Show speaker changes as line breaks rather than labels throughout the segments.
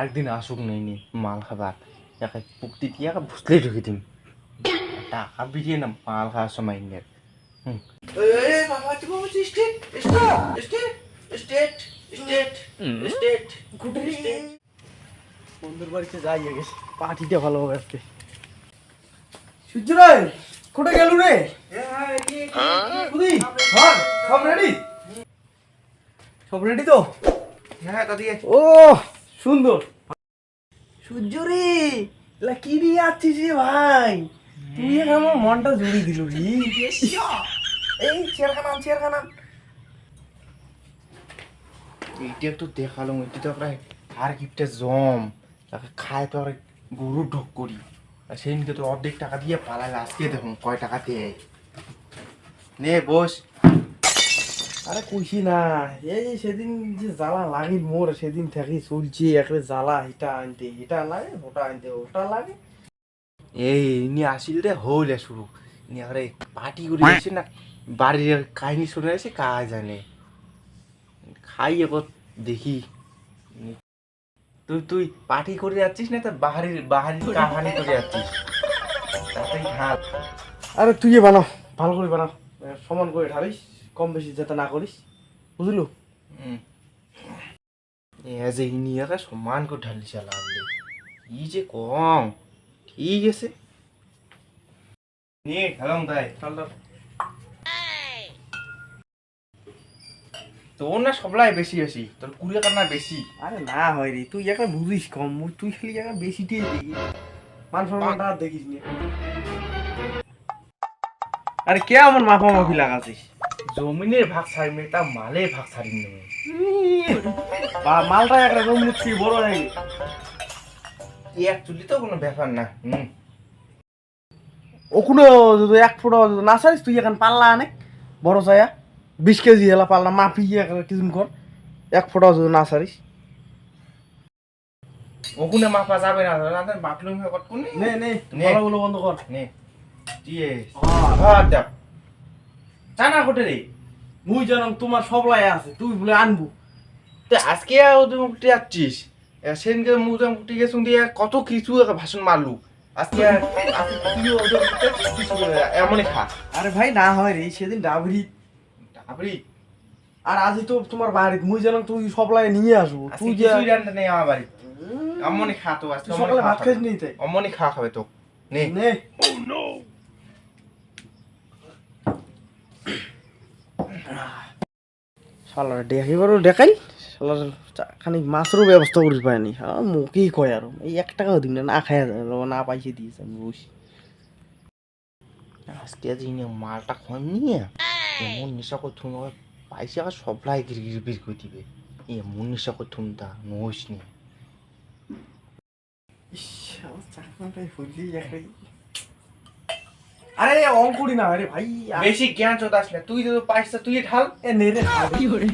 একদিন আসুক নেই নি মাল খাবার। একে পুক্তি দিয়ে একে ভুসলে ঢুকে দিম। টাকা বিরিয়ে না মাল খাওয়ার সময় নিয়ে। হুম।
বন্ধুর বাড়িতে যাই পার্টিটা ভালো হবে আজকে। সূর্য রে কোথায় গেল রে? সব রেডি সব রেডি তো?
হ্যাঁ দাদি
ও! সুন্দর। সূর্য রে এলা কি নিয়ে আছিস রে ভাই? তুই আমার মনটা জুড়ে দিল রে। এই চেয়ার খানাম চেয়ার
এইটা একটু দেখাল এটা তো প্রায় আর গিফটে জম। তাকে খায় তো আর গরু ঢোক করি। আর সেদিনকে তো অর্ধেক টাকা দিয়ে পালালে আজকে দেখুন কয় টাকা দেয়। নে বস।
আরে কইছি না, এই সেদিন যে জ্বালা লাগে মোর, সেদিন থেকে চলছে একটা জ্বালা, এটা আনতে, এটা লাগে, ওটা আনতে, ওটা লাগে।
এই নিয়ে আসিল রে, হইলে শুরু। নিয়ে আরে পার্টি করে এসে না, বাড়ির কাহিনী শুনে এসে কাজ জানে খাই এবার, দেখি। তুই তুই পার্টি করে যাচ্ছিস না, তো বাহারির বাহারির কাহানি করে যাচ্ছিস?
আরে তুই বানাও, ভালো করে বানাও সমান করে ঢালিস। কম বেশি যাতে না করিস বুঝলু
এজ এ নিয়ে সমান করে ঢালি চালাবলে ই যে কম ঠিক আছে তাই
ঠান্ডা
তোর না সবলাই বেশি বেশি তোর কুড়ি বেশি
আরে না হয় রে তুই একটা বুঝিস কম তুই খালি একটা বেশিটাই দেখি মান সম্মানটা আর দেখিস নি আরে কে আমার মাফা মাফি লাগাছিস
জমিনের ভাগ ছাড়িনি তা মালে ভাগ ছাড়িনি
বা মালটা একটা রুম নিচ্ছি বড় হয়ে গেছে।
এক চুলি তো কোনো ব্যাপার না হুম।
ওখানে যদি এক ফোটা যদি না সারিস তুই এখন পাল্লা আনে বড় চায়া বিশ কেজি হেলা পাল্লা মাপি কিছুদিন কর। এক ফোটা যদি না সারিস
ওখানে মাপা যাবে না বাথরুম হয়ে কোন
নে নে। গলাগুলো বন্ধ কর।
নে। দিয়ে ভাত দাও। চানা কোটে রে।
মুই জানাম তোমার সবলাই আছে তুই বলে আনবু।
তো আজকে মুখটি যাচ্ছিস সেদিনকে মুখে মুখটি গেছুন দিয়ে কত কিছু একটা ভাষণ মারলু। আজকে না, এমনই খা।
আরে ভাই না হয় রে সেদিন ডাবরি।
তারপরে
আর আজই তো তোমার বাড়ি মুই জানাম তুই সবলাই নিয়ে আসব। তুই যে
রান্না নেই আমার বাড়ি অমনি খা তো আজকে
সকালে ভাত খাইস। নি তাই?
অমনি খাওয়া খাবে তো। নে।
নে। শালার দেখিবারও দেখাই শালার খানিক মাছেরও ব্যবস্থা করিস পায়নি আর মুখেই কয় আর? এই এক টাকাও দিন না খাই না পাইছে দিয়েছে আমি বসি।
আজকে দিনে মালটা কম নিয়ে এমন নেশা করে থুম পাইছে আর সবলাই গির গির করে দিবে। এমন নেশা করে থুম তা নোস নি।
ইস, চাকমাটাই আরে অঙ্কুরি না আরে ভাই
বেশি জ্ঞান চোদাস না তুই তো পাইছ তুই ঢাল।
এ নে রে কি করে?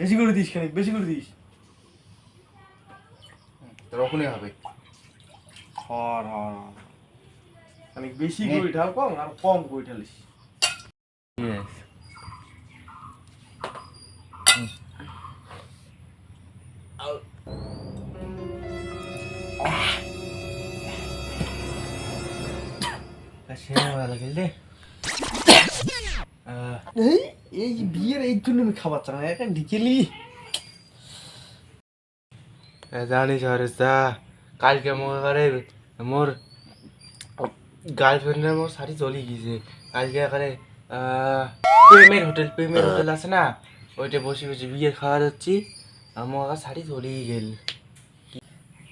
বেশি করে দিস খানিক বেশি করে দিস।
তখনই হবে।
হর হর খানিক বেশি করে ঢাল কম আর কম করে ঢালিস।
সে
এই এই বিয়ের এই জন্য আমি খাবার চাই না এখন ঢিকেলি
জানিস হরেশদা কালকে মোর ঘরে মোর গার্লফ্রেন্ডের মোর শাড়ি চলে গিয়েছে। কালকে এখানে প্রেমের হোটেল প্রেমের হোটেল আছে না? ওইটা বসে বসে বিয়ে খাওয়া যাচ্ছি আমার শাড়ি চলেই গেল।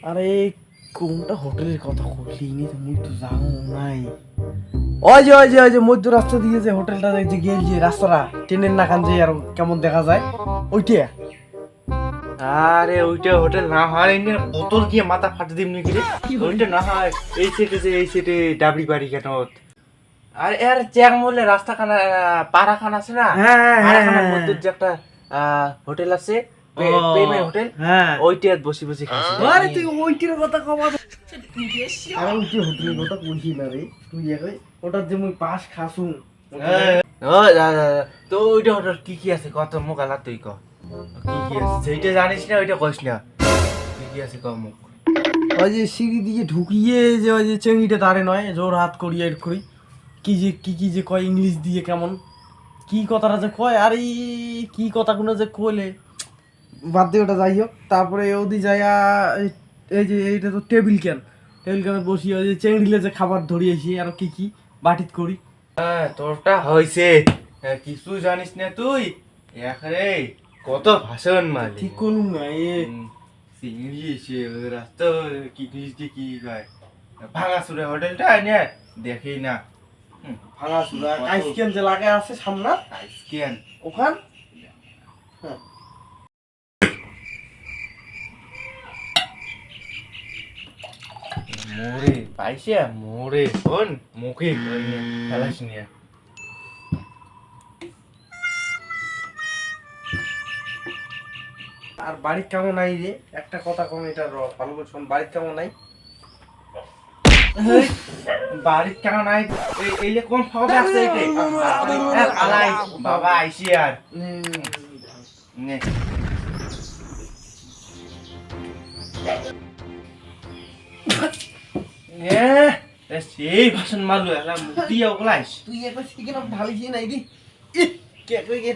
আরে কোনটা হোটেলের কথা খুললি নি তো মুই তো জানো নাই। ওই যে ওই যে ওই যে মধ্য রাস্তা দিয়ে যে হোটেলটা যে গেল যে রাস্তাটা ট্রেনের নাকান যে আর কেমন দেখা যায় ওইটা?
আরে ওইটা হোটেল না হয় এমনি বোতল গিয়ে মাথা ফাটে দিমনি কি রে ওইটা না হয় এই সেটে যে এই সেটে ডাবলি বাড়ি কেন? আর এর চ্যাং মলে রাস্তা খানা পাড়া খান আছে না?
হ্যাঁ, হ্যাঁ, হ্যাঁ।
মধ্যে যে একটা হোটেল আছে প্রেমের হোটেল
হ্যাঁ।
ওইটা বসে বসে খাচ্ছি।
আরে তুই ওইটির কথা কবা আরে ওইটি হোটেলের কথা কইছি না রে তুই একে ওটার যে মুই পাস খাসুম
ও দাদা দাদা, তো ওইটা হোটেল কি কি আছে? কত মুখ আলা তুই ক। কি কি আছে? সেইটা জানিস না ওইটা কইস না। কি কি আছে ক মুখ?
ওই যে সিঁড়ি দিয়ে ঢুকিয়ে যে ওই যে চেঙ্গিটা দাঁড়ে নয় জোর হাত করিয়ে এর করি। কি যে কি কি যে কয় ইংলিশ দিয়ে কেমন। কি কথাটা যে কয়? আর কি কথাগুলো যে কইলে? বাদ দিয়ে ওটা যাই হোক। তারপরে ওদি যাইয়া এই- যে এইটা তো টেবিল ক্যান। টেবিল ক্যানে বসি ওই যে চেংড়িলে যে খাবার ধরিয়েছি আর কি কি বাটিত করি।
হ্যাঁ তোরটা হয়েছে কিছু জানিস না তুই? এখানে কত ভাষণ মালি
ঠিক করুন না এ।
এসে রাস্তা কি দিয়ে কি কয় ভাঙা সুরে হোটেলটা এনে দেখি না।
ভাঙা চুলা আইসক্রিম যে লাগে আছে সামনে
আইসকেন
ওখান?
মোরে পাইছে? মোরে শোন মুখে খেলাস নিয়ে
আর বাড়ির কেমন নাই রে? একটা কথা কম এটা র ভালো করে শোন বাড়ির কেমন নাই?
বাড়ির কেন নাই? এই যে কোন খবর আছে এতে আলাই বাবা আইসি আর। নে। এ এ, সেই ভাষণ মারলো এলা মুক্তি ওগলাইস।
তুই একবার শিখে ঢালিস নাই রে কে কই গে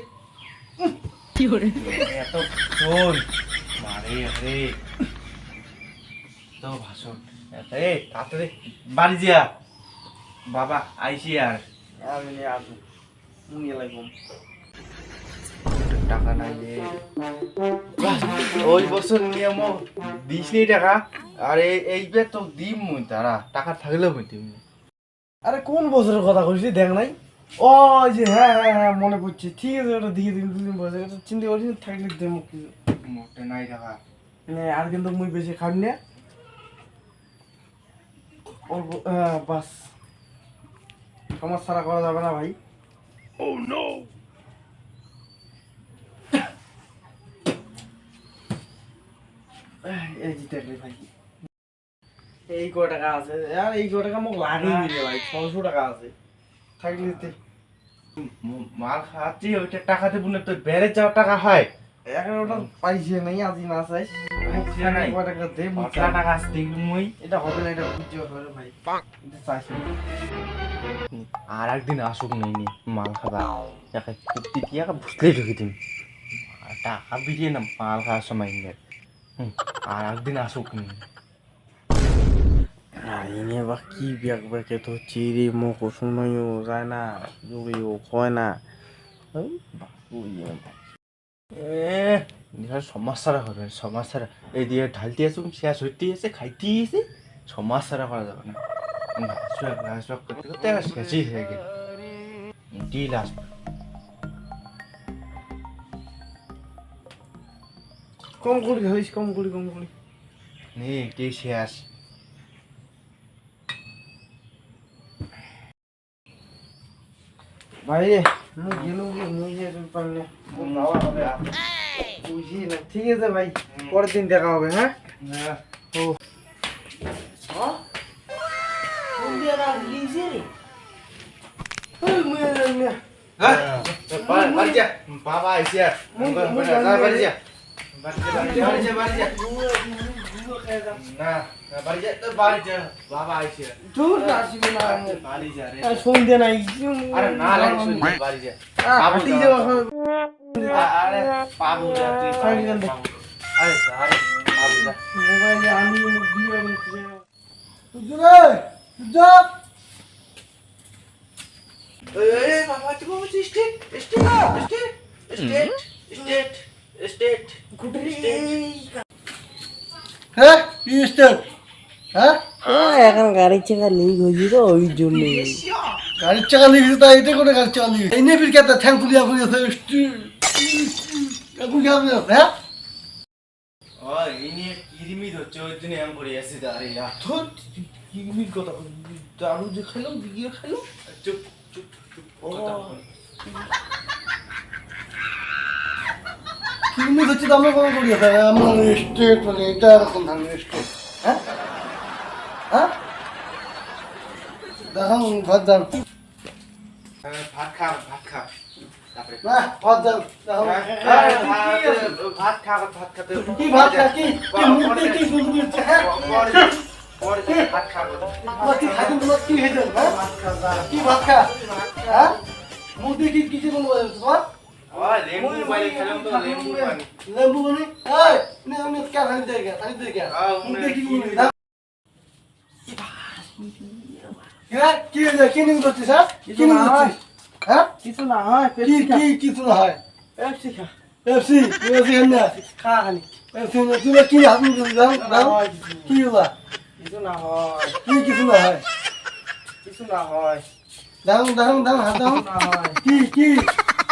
এত শোন মারে আরে তো ভাষণ এ তাড়াতাড়ি বাড়ি যা। বাবা আইসি আর।
আমি আসব। মুনিয়ে লাগবো।
টাকা নাই রে ওই বছর নিয়ে মো দিস নি টাকা। আর এই- এইবার তো দিম মুই তারা টাকা থাকলেও মুই দিম
আরে কোন বছরের কথা কইছিস দেখ নাই? ও যে হ্যাঁ হ্যাঁ হ্যাঁ মনে পড়ছে। ঠিক আছে ওটা দিয়ে দিন দুদিন বসে। চিন্তা করছি থাকলে দেবো কিছু
মোটে নাই টাকা।
মানে আর কিন্তু মুই বেশি খাবি না। অল্প হ্যাঁ, বাস। সমস্যাটা করা যাবে না ভাই। আহ, এই যে ভাই এই কয় টাকা আছে? আর এই কয় টাকা মোক লাগেই ভাই ছশো টাকা আছে। থাকলে তে-
মাল খাচ্ছি ওইটা টাকা দেবো না বেড়ে যাওয়ার টাকা হয়।
এগারোটা পাইছে নাই আজি না চাই। টাকা দে মুই
টাকা আছে দেখবি মুই।
এটা হবে না এটা বুঝতে হবে ভাই। এটা চাইছি।
আর একদিন আসুক নাই নি মাল খাবা। একে কুপ্তি দিয়ে একে বুঝলেই ঢুকে দিন টাকা বিরিয়ে না মাল খাওয়ার সময় নিয়ে আর একদিন আসুক
আইনে বা কি ব্যাগ ব্যাগে তো চিরি মুখ শুনাইও যায় না জুড়িও হয় না।
নিজের সমস্যাটা করবেন সমস্যাটা এই দিয়ে ঢালতে আসুন শেষ হইতে এসে খাইতে এসে সমস্যাটা করা যাবে না। করতে করতে শেষই হয়ে গেল। ডিল আসবে
কম করি হইস কম করি কম করি
নে কে শেষ
ভাই মুখ গেলু মুই যে পারলে বাবা হবে বুঝি না। ঠিক আছে ভাই পরের দিন দেখা হবে হ্যাঁ? ও। হ্যাঁ
বাবা যা বাবা আইসি
সন্ধ্যে নাই মোবাইলে আমি
state state state state state
হ্যাঁ? হ্যাঁ এখন গাড়ির চাকা লিক হয়েছে তো ওই জন্য গাড়ির চাকা লিক করে গাড়ির চাকা লিক ফুলিয়া ফুলিয়া হ্যাঁ
ও এই নিয়ে ওই দিন এম করে আসি দাঁড়িয়ে
ধর কিমির কথা দারু যে খাইলাম বিয়ে খাইলাম
চুপ চুপ চুপ
কিমি হচ্ছে তো আমরা কোনো করি আমার স্টেট মানে এটা এরকম ধরনের স্টেট হ্যাঁ? হ্যাঁ? দেখাম ঘর দাম
হ্যাঁ, ভাত খা ভাত খা
ভাত দাও।
হ্যাঁ, ভাত- ভাত খা ভাত
কি ভাত খা কি? কি কি শুরু করছে হ্যাঁ?
ভাত
কি খাইতে তোমার কি হয়েছে হ্যাঁ? কি ভাত খা হ্যাঁ? মুখ দিয়ে কি কিছু বলব তোমার
ও লেবু পানি খেলাম তো লেবু পানি।
লেম্বু বলে এই নে নে কে খাইতে দে কে খাইতে দে কে
আহ,
মুখ দিয়ে কি না হ্যাঁ। কি হয়েছে? কি নিয়ে করছিস হ্যাঁ কি নিয়ে করছিস হ্যাঁ।
কিছু না হয়
কি কি কিছু না হয়।
পেপসি খা।
এফসি এফসি হেন না
খা খানি
এফসি তুমি কি হাত মুখে দাও দাও কি হলো?
কিছু না হয়।
কি কিছু না হয়?
কিছু না হয়।
দাও দাও দাও হাত দাও।
না
কি কি?